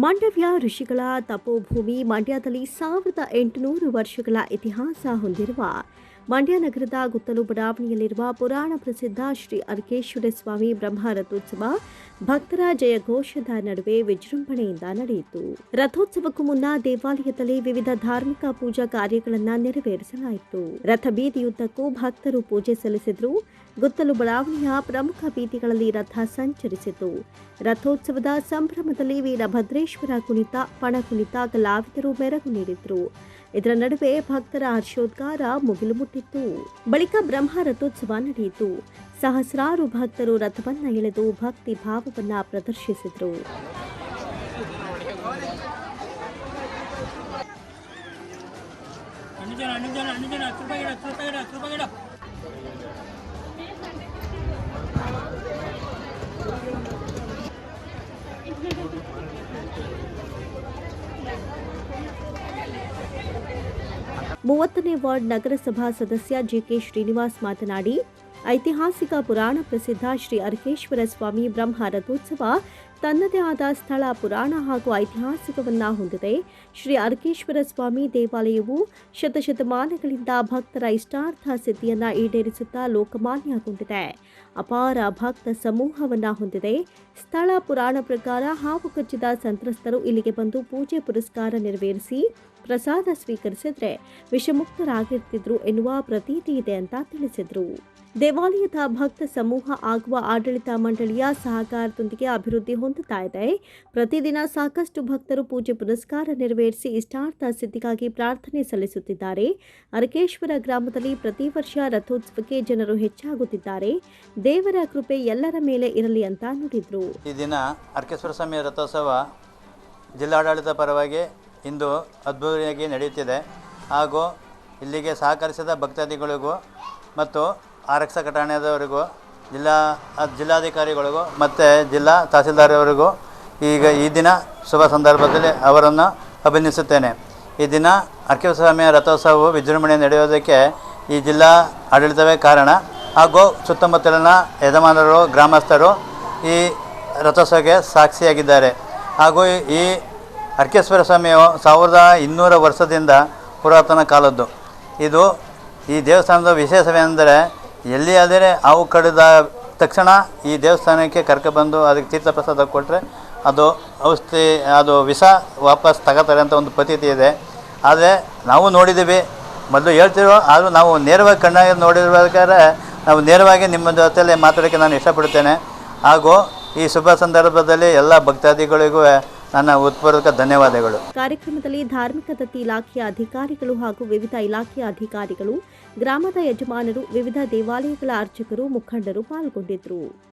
ಮಾಂಡವ್ಯ ಋಷಿಗಳ ತಪೋಭೂಮಿ ಮಂಡ್ಯದಲ್ಲಿ ಸಾವಿರದ ಎಂಟುನೂರು ವರ್ಷಗಳ ಇತಿಹಾಸ ಹೊಂದಿರುವ ಮಂಡ್ಯ ನಗರದ ಗುತ್ತಲು ಬಡಾವಣೆಯಲ್ಲಿರುವ ಪುರಾಣ ಪ್ರಸಿದ್ಧ ಶ್ರೀ ಅರ್ಕೇಶ್ವರ ಸ್ವಾಮಿ ಬ್ರಹ್ಮರಥೋತ್ಸವ ಭಕ್ತರ ಜಯಘೋಷದ ನಡುವೆ ವಿಜೃಂಭಣೆಯಿಂದ ನಡೆಯಿತು. ರಥೋತ್ಸವಕ್ಕೂ ಮುನ್ನ ದೇವಾಲಯದಲ್ಲಿ ವಿವಿಧ ಧಾರ್ಮಿಕ ಪೂಜಾ ಕಾರ್ಯಗಳನ್ನು ನೆರವೇರಿಸಲಾಯಿತು. ರಥ ಬೀದಿಯುದ್ದಕ್ಕೂ ಭಕ್ತರು ಪೂಜೆ ಸಲ್ಲಿಸಿದ್ರು. ಗುತ್ತಲು ಬಡಾವಣೆಯ ಪ್ರಮುಖ ಬೀದಿಗಳಲ್ಲಿ ರಥ ಸಂಚರಿಸಿತು. ರಥೋತ್ಸವದ ಸಂಭ್ರಮದಲ್ಲಿ ವೀರಭದ್ರೇಶ್ವರ ಕುಣಿತ ಪಣ ಕುಣಿತ ಕಲಾವಿದರು ಮೆರಗು ನೀಡಿದ್ರು. ಇದರ ನಡುವೆ ಭಕ್ತರ ಹರ್ಷೋದ್ಗಾರ ಮುಗಿಲು ಮುಟ್ಟಿತ್ತು ಬಳಿಕ ಬ್ರಹ್ಮ ರಥೋತ್ಸವ ನಡೆಯಿತು. ಸಹಸ್ರಾರು ಭಕ್ತರು ರಥವನ್ನ ಎಳೆದು ಭಕ್ತಿ ಭಾವವನ್ನ ಪ್ರದರ್ಶಿಸಿದ್ರು. ಮೂವತ್ತನೇ ವಾರ್ಡ್ ನಗರಸಭಾ ಸದಸ್ಯ ಜಿಕೆ ಶ್ರೀನಿವಾಸ್ ಮಾತನಾಡಿ ಐತಿಹಾಸಿಕ ಪುರಾಣ ಪ್ರಸಿದ್ಧ ಶ್ರೀ ಅರ್ಕೇಶ್ವರ ಸ್ವಾಮಿ ಬ್ರಹ್ಮ ರಥೋತ್ಸವ ತನ್ನದೇ ಆದ ಸ್ಥಳ, ಪುರಾಣ ಹಾಗೂ ಐತಿಹಾಸಿಕವನ್ನ ಹೊಂದಿದೆ. ಶ್ರೀ ಅರ್ಕೇಶ್ವರ ಸ್ವಾಮಿ ದೇವಾಲಯವು ಶತಶತಮಾನಗಳಿಂದ ಭಕ್ತರ ಇಷ್ಟಾರ್ಥ ಸಿದ್ಧಿಯನ್ನ ಈಡೇರಿಸುತ್ತಾ ಲೋಕಮಾನ್ಯಗೊಂಡಿದೆ. ಅಪಾರ ಭಕ್ತ ಸಮೂಹವನ್ನ ಹೊಂದಿದೆ. ಸ್ಥಳ, ಪುರಾಣ ಪ್ರಕಾರ ಹಾವು ಕಚ್ಚಿದ ಸಂತ್ರಸ್ತರು ಇಲ್ಲಿಗೆ ಬಂದು ಪೂಜೆ, ಪುರಸ್ಕಾರ ನೆರವೇರಿಸಿ ಪ್ರಸಾದ ಸ್ವೀಕರಿಸಿದ್ರೆ ವಿಷಮುಕ್ತರಾಗಿರ್ತಿದ್ರು ಎನ್ನುವ ಪ್ರತೀತಿ ಇದೆ ಅಂತ ತಿಳಿಸಿದ್ರು. ದೇವಾಲಯದ ಭಕ್ತ ಸಮೂಹ ಆಗುವ ಆಡಳಿತ ಮಂಡಳಿಯ ಸಹಕಾರದೊಂದಿಗೆ ಅಭಿವೃದ್ಧಿ ಹೊಂದುತ್ತಾ ಇದೆ. ಪ್ರತಿದಿನ ಸಾಕಷ್ಟು ಭಕ್ತರು ಪೂಜೆ ಪುರಸ್ಕಾರ ನೆರವೇರಿಸಿ ಇಷ್ಟಾರ್ಥ ಸಿದ್ಧಿಗಾಗಿ ಪ್ರಾರ್ಥನೆ ಸಲ್ಲಿಸುತ್ತಿದ್ದಾರೆ. ಅರಕೇಶ್ವರ ಗ್ರಾಮದಲ್ಲಿ ಪ್ರತಿ ವರ್ಷ ರಥೋತ್ಸವಕ್ಕೆ ಜನರು ಹೆಚ್ಚಾಗುತ್ತಿದ್ದಾರೆ. ದೇವರ ಕೃಪೆ ಎಲ್ಲರ ಮೇಲೆ ಇರಲಿ ಅಂತ ನುಡಿದ್ರು. ಈ ದಿನ ಅರ್ಕೇಶ್ವರ ಸ್ವಾಮಿ ರಥೋತ್ಸವ ಜಿಲ್ಲಾಡಳಿತ ಪರವಾಗಿ ಇಂದು ಅದ್ಭುತವಾಗಿ ನಡೆಯುತ್ತಿದೆ. ಹಾಗೂ ಇಲ್ಲಿಗೆ ಸಹಕರಿಸಿದ ಭಕ್ತಾದಿಗಳಿಗೂ ಮತ್ತು ಆರಕ್ಷಕ ಠಾಣೆದವರಿಗೂ ಜಿಲ್ಲಾ ಜಿಲ್ಲಾಧಿಕಾರಿಗಳಿಗೂ ಮತ್ತು ಜಿಲ್ಲಾ ತಹಸೀಲ್ದಾರವರಿಗೂ ಈಗ ಈ ದಿನ ಶುಭ ಸಂದರ್ಭದಲ್ಲಿ ಅವರನ್ನು ಅಭಿನಂದಿಸುತ್ತೇನೆ. ಈ ದಿನ ಅರ್ಕೇಶ್ವರ ಸ್ವಾಮಿಯ ರಥೋತ್ಸವವು ವಿಜೃಂಭಣೆ ನಡೆಯೋದಕ್ಕೆ ಈ ಜಿಲ್ಲಾ ಆಡಳಿತವೇ ಕಾರಣ. ಹಾಗೂ ಸುತ್ತಮುತ್ತಲಿನ ಯಜಮಾನರು, ಗ್ರಾಮಸ್ಥರು ಈ ರಥೋತ್ಸವಕ್ಕೆ ಸಾಕ್ಷಿಯಾಗಿದ್ದಾರೆ. ಹಾಗೂ ಈ ಅರ್ಕೇಶ್ವರ ಸ್ವಾಮಿಯು ಸಾವಿರದ ಇನ್ನೂರ ವರ್ಷದಿಂದ ಪುರಾತನ ಕಾಲದ್ದು. ಇದು ಈ ದೇವಸ್ಥಾನದ ವಿಶೇಷವೆಂದರೆ ಎಲ್ಲಿ ಆದರೆ ಹಾವು ಕಡಿದ ತಕ್ಷಣ ಈ ದೇವಸ್ಥಾನಕ್ಕೆ ಕರ್ಕೊಬಂದು ಅದಕ್ಕೆ ತೀರ್ಥ ಪ್ರಸಾದ ಕೊಟ್ಟರೆ ಅದು ಔಷಧಿ, ಅದು ವಿಷ ವಾಪಸ್ ತಗೋತಾರೆ ಅಂತ ಒಂದು ಪದ್ಧತಿ ಇದೆ. ಆದರೆ ನಾವು ನೋಡಿದ್ದೀವಿ, ಮೊದಲು ಹೇಳ್ತಿರೋ ಆದರೂ ನಾವು ನೇರವಾಗಿ ಕಣ್ಣಾಗಿ ನೋಡಿರ್ಬೇಕಾದ್ರೆ ನಾವು ನೇರವಾಗಿ ನಿಮ್ಮ ಜೊತೆಯಲ್ಲಿ ಮಾತಾಡೋಕ್ಕೆ ನಾನು ಇಷ್ಟಪಡ್ತೇನೆ. ಹಾಗೂ ಈ ಶುಭ ಸಂದರ್ಭದಲ್ಲಿ ಎಲ್ಲ ಭಕ್ತಾದಿಗಳಿಗೂ ನನ್ನ ಉತ್ಪೂರ್ವಕ ಧನ್ಯವಾದಗಳು. ಕಾರ್ಯಕ್ರಮದಲ್ಲಿ ಧಾರ್ಮಿಕ ದತ್ತಿ ಇಲಾಖೆಯ ಅಧಿಕಾರಿಗಳು ಹಾಗೂ ವಿವಿಧ ಇಲಾಖೆಯ ಅಧಿಕಾರಿಗಳು, ಗ್ರಾಮದ ಯಜಮಾನರು, ವಿವಿಧ ದೇವಾಲಯಗಳ ಅರ್ಚಕರು, ಮುಖಂಡರು ಪಾಲ್ಗೊಂಡಿದ್ದರು.